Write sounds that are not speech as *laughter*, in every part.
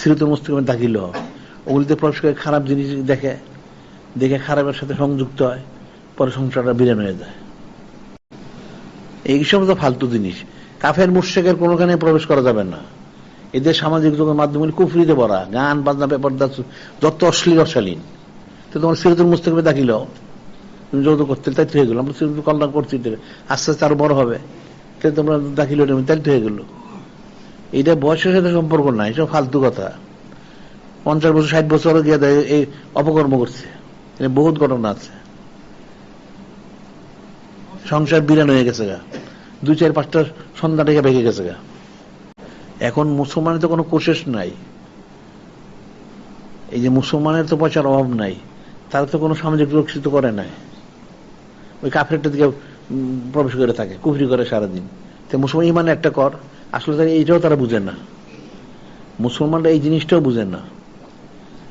সিরতুল মুস্তিমে দাখিল ওগুলিতে প্রবেশ করে খারাপ জিনিস দেখে দেখে খারাপের সাথে সংযুক্ত হয়, পরে সংসারটা বিরান হয়ে যায়। এই সমস্ত ফালতু জিনিস। কাফের মুর্শেকের কোনোখানে প্রবেশ করা যাবে না। এদের সামাজিক যোগের মাধ্যমে কুফরিতে ভরা, গান, বাজনা ব্যাপার যত অশ্লীল অশালীন। তো তোমার সিরতুল মুস্তাকিমে দাখিল তুমি যৌতুক করতে তাই হয়ে গেলো। আমরা সিরতুল কল্যাণ করছি। আস্তে আস্তে আরও বড় হবে। তাই তোমরা দাখিল হলে তাই হয়ে গেলো। এইটা বয়সের সাথে সম্পর্ক নাই এসব ফালতু কথা। পঞ্চাশ বছর, ষাট বছর গিয়ে এই অপকর্ম করছে। এটা বহুত ঘটনা আছে। সংসার বিরান হয়ে গেছে গা। দুই, চার, পাঁচটা সন্ধ্যা থেকে ভেঙে গেছে গা। এখন মুসলমানের তো কোনো কোশেষ নাই। এই যে মুসলমানের তো পয়সার অভাব নাই, তারা তো কোনো সামাজিক রক্ষিত করে নাই। ওই কাফেরটা দিকে প্রবেশ করে থাকে, কুফরি করে সারাদিন। তো মুসলমান ইমান একটা কর আসলে তারা এইটাও তারা বুঝে না। মুসলমানরা এই জিনিসটাও বুঝে না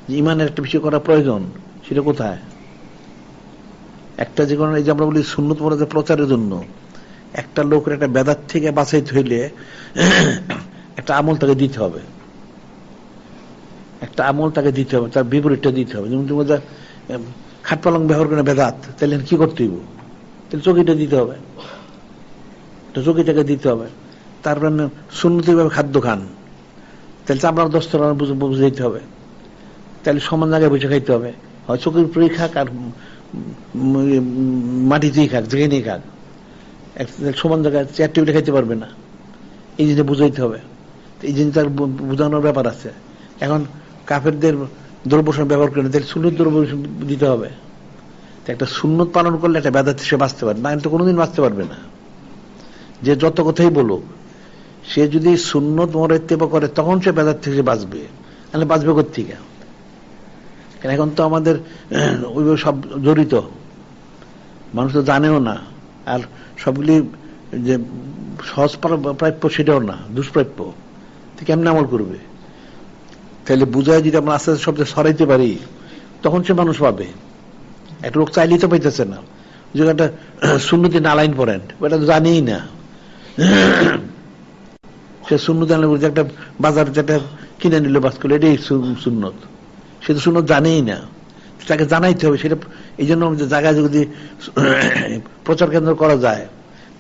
যে ইমানের একটা বিষয় করা প্রয়োজন, সেটা কোথায়? একটা যে কোনো, এই যে আমরা বলি সুন্নত মরাজে প্রচারের জন্য, একটা লোকের একটা বেদাত থেকে বাঁচাইতে হইলে একটা আমল তাকে দিতে হবে। একটা আমল তাকে দিতে হবে, তার বিপরীতটা দিতে হবে। যেমন তুমি খাট পালং ব্যবহার করে বেদাত, তাহলে কি করতে হইব? তাহলে চকিটা দিতে হবে। চকিটাকে দিতে হবে। তারপরে সুন্নতিভাবে খাদ্য খান। তাহলে চামড়ার দস্তর বুঝে দিতে হবে। তাহলে সমান জায়গায় বসে খাইতে হবে। হয় চোখের উপরেই খাক আর মাটিতেই খাক, যেখানেই খাক। সমান জায়গায় চেয়ার টেবিলে খাইতে পারবে না। এই জিনিসটা বুঝাইতে হবে। তো এই জিনিস তার বোঝানোর ব্যাপার আছে। এখন কাফেরদের দ্রব্য ব্যবহার করে তাহলে সুন্নত দ্রব্য দিতে হবে। তো একটা সুন্নত পালন করলে একটা ব্যাধা সে বাঁচতে পারবে না। তো কোনোদিন বাঁচতে পারবে না। যে যত কথাই বলুক সে যদি সুন্নত মরেত্তেবা করে, তখন সে বেদার থেকে বাঁচবে। তাহলে বাঁচবে কোথেকে কেন, এখন তো আমাদের, *clears throat* ওইভাবে সব জড়িত। মানুষ তো জানেও না। আর সবগুলি যে সহজ প্রাপ্য সেটাও না, দুষ্প্রাপ্য। তো কেমন আমল করবে? তাহলে বুঝায় যদি আমরা আস্তে আস্তে সব সরাইতে পারি, তখন সে মানুষ পাবে। একটা লোক চাইলেই তো পাইতেছে না। যে একটা *clears throat* শূন্যতে নালাইন পড়েন, ওটা তো জানেই না। *clears throat* সে শূন্যতে আনলে বুঝে একটা বাজার যেটা কিনে নিল বাস করল, এটাই সুন্নত। সে তো সুন্নত জানেই না। তাকে জানাইতে হবে, সেটা এই জন্য জায়গায় যদি *coughs* প্রচার কেন্দ্র করা যায়,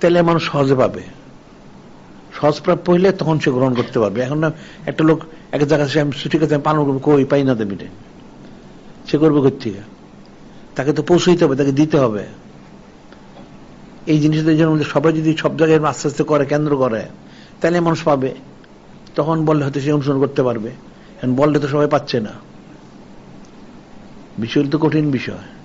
তাহলে মানুষ সহজে পাবে। সহজ সহজপ্রাপ্য হইলে তখন সে গ্রহণ করতে পারবে। এখন না, একটা লোক এক জায়গায় সে আমি ঠিক আছে পালন করব, কই পাই না দেবিটে সে করবে কোথেকে তাকে তো পৌঁছইতে হবে, তাকে দিতে হবে। এই জিনিসটা যেন সবাই যদি সব জায়গায় আস্তে আস্তে করে, কেন্দ্র করে তাহলে মানুষ পাবে। তখন বললে হয়তো সে অনুসরণ করতে পারবে। বললে তো সবাই পাচ্ছে না। বিষয় তো কঠিন বিষয়।